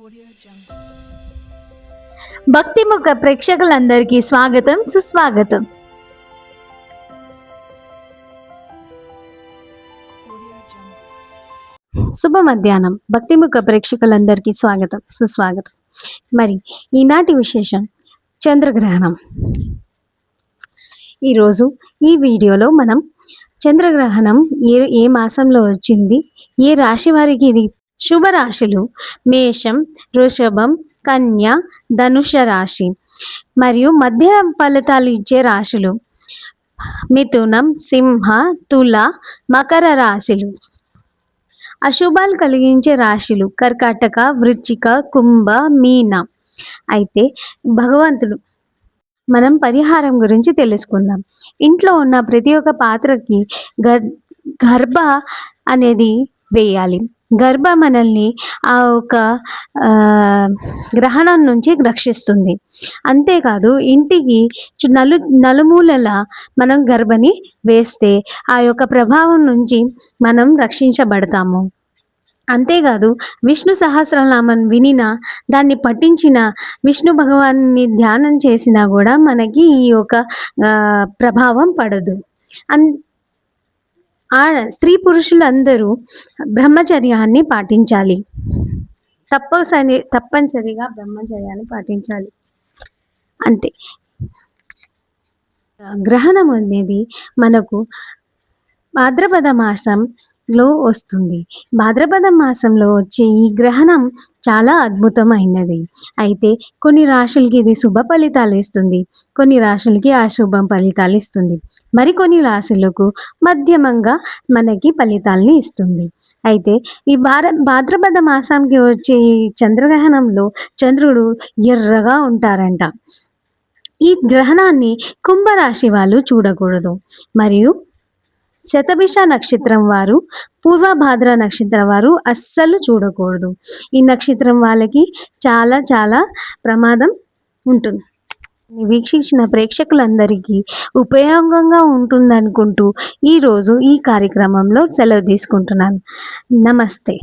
Jungle. భక్తిముఖ ప్రేక్షకులందరికీ స్వాగతం సుస్వాగతం. శుభ మధ్యాహ్నం భక్తిముఖ ప్రేక్షకులందరికీ స్వాగతం సుస్వాగతం మరి ఈనాటి విశేషం చంద్రగ్రహణం ఈరోజు ఈ వీడియోలో మనం చంద్రగ్రహణం ఏ ఏ మాసంలో వచ్చింది ఏ రాశి వారికి ఇది శుభ రాశులు మేషం వృషభం కన్య ధనుష రాశి మరియు మధ్య ఫలితాలు ఇచ్చే రాశులు మిథునం సింహ తుల మకర రాశులు. అశుభాలు కలిగించే రాశులు కర్కాటక వృచ్చిక కుంభ మీన. అయితే భగవంతుడు మనం పరిహారం గురించి తెలుసుకుందాం. ఇంట్లో ఉన్న ప్రతి ఒక్క పాత్రకి గర్ గర్భ అనేది వేయాలి. గర్భ మనల్ని ఆ ఒక గ్రహణం నుంచి రక్షిస్తుంది. అంతేకాదు ఇంటికి నలు నలుమూలల మనం గర్భని వేస్తే ఆ యొక్క ప్రభావం నుంచి మనం రక్షించబడతాము. అంతేకాదు విష్ణు సహస్రనామం వినిన దాన్ని పఠించిన విష్ణు భగవాన్ని ధ్యానం చేసినా కూడా మనకి ఈ యొక్క ప్రభావం పడదు. అన్ ఆడ స్త్రీ పురుషులందరూ బ్రహ్మచర్యాన్ని పాటించాలి. తప్పని తప్పనిసరిగా బ్రహ్మచర్యాన్ని పాటించాలి. అంతే. గ్రహణం అనేది మనకు భాద్రపద లో వస్తుంది. భాద్రపద మాసంలో వచ్చే ఈ గ్రహణం చాలా అద్భుతమైనది. అయితే కొన్ని రాశులకి ఇది శుభ ఫలితాలు ఇస్తుంది. కొన్ని రాశులకి అశుభం ఫలితాలు ఇస్తుంది. మరికొన్ని రాశులకు మధ్యమంగా మనకి ఫలితాలని ఇస్తుంది. అయితే ఈ భార భాద్రపద మాసానికి వచ్చే ఈ చంద్రగ్రహణంలో చంద్రుడు ఎర్రగా ఉంటారంట. ఈ గ్రహణాన్ని కుంభరాశి వాళ్ళు చూడకూడదు. మరియు శతభిష నక్షత్రం వారు పూర్వభాద్ర నక్షత్రం వారు అస్సలు చూడకూడదు. ఈ నక్షత్రం వాళ్ళకి చాలా చాలా ప్రమాదం ఉంటుంది. వీక్షించిన ప్రేక్షకులందరికీ ఉపయోగంగా ఉంటుందనుకుంటూ ఈరోజు ఈ కార్యక్రమంలో సెలవు తీసుకుంటున్నాను. నమస్తే.